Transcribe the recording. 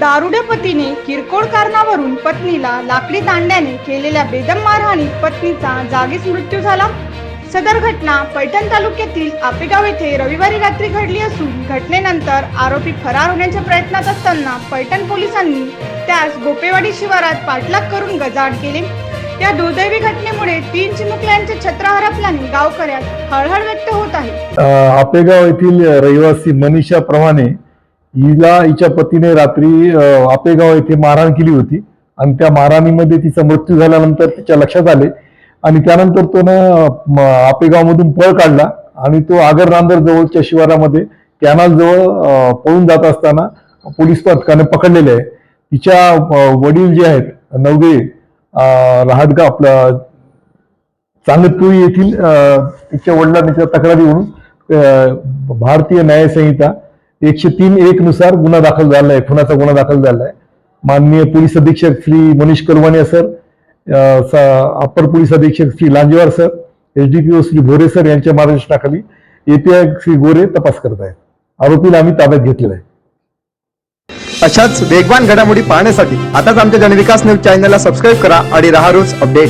दारुड्या पतीने किरकोळ कारणावरून पत्नीला लाकडी दांड्याने केलेल्या बेदम मारहाणीत पत्नीचा जागीच मृत्यू झाला. सदर घटना पैठण तालुक्यातील आपेगाव येथे रविवारी रात्री घडली असून घटनेनंतर आरोपी फरार होण्याच्या प्रयत्नात असताना पैठण पोलिसांनी त्यास गोपेवाडी शिवारात पाठलाग करून गजाआड केले. या दुर्दैवी घटनेमुळे तीन चिमुकल्यांचे छत्र हरपल्याने गावकऱ्यात हळहळ व्यक्त होत आहे. आपेगाव येथील रहिवासी मनीषा प्रमाणे हिला हिच्या पतीने रात्री आपेगाव येथे मारहाण केली होती. आणि त्या मारहाणीमध्ये तिचा मृत्यू झाल्यानंतर तिच्या लक्षात आले. आणि त्यानंतर तो आपेगावमधून पळ काढला. आणि तो आगर नांदर जवळच्या शिवारामध्ये कॅनल जवळ पळून जात असताना पोलीस पथकाने पकडलेले आहे. तिच्या वडील जे आहेत नवगे अ, आपला चांगतपुरी येथील तिच्या वडिलांनी त्या तक्रारीवरून भारतीय न्यायसंहिता एकशे तीन एक नुसार गुन्हा दाखल झाला आहे. खुनाचा गुन्हा दाखल झाला आहे. माननीय पोलीस अधीक्षक Shri Manish Kalwaniya sir upper police अधीक्षक Shri Lanjewar sir SDPO Shri Bhore sir यांच्या मार्गदर्शनाखाली एपीआय श्री गोरे तपास करत आहेत. आरोपीला आम्ही ताब्यात घेतलेला आहे. अशाच वेगवान घडामोडी पाहण्यासाठी आताच आमच्या जनविकास न्यूज चॅनलला सबस्क्राईब करा आणि रहा रोज अपडेट.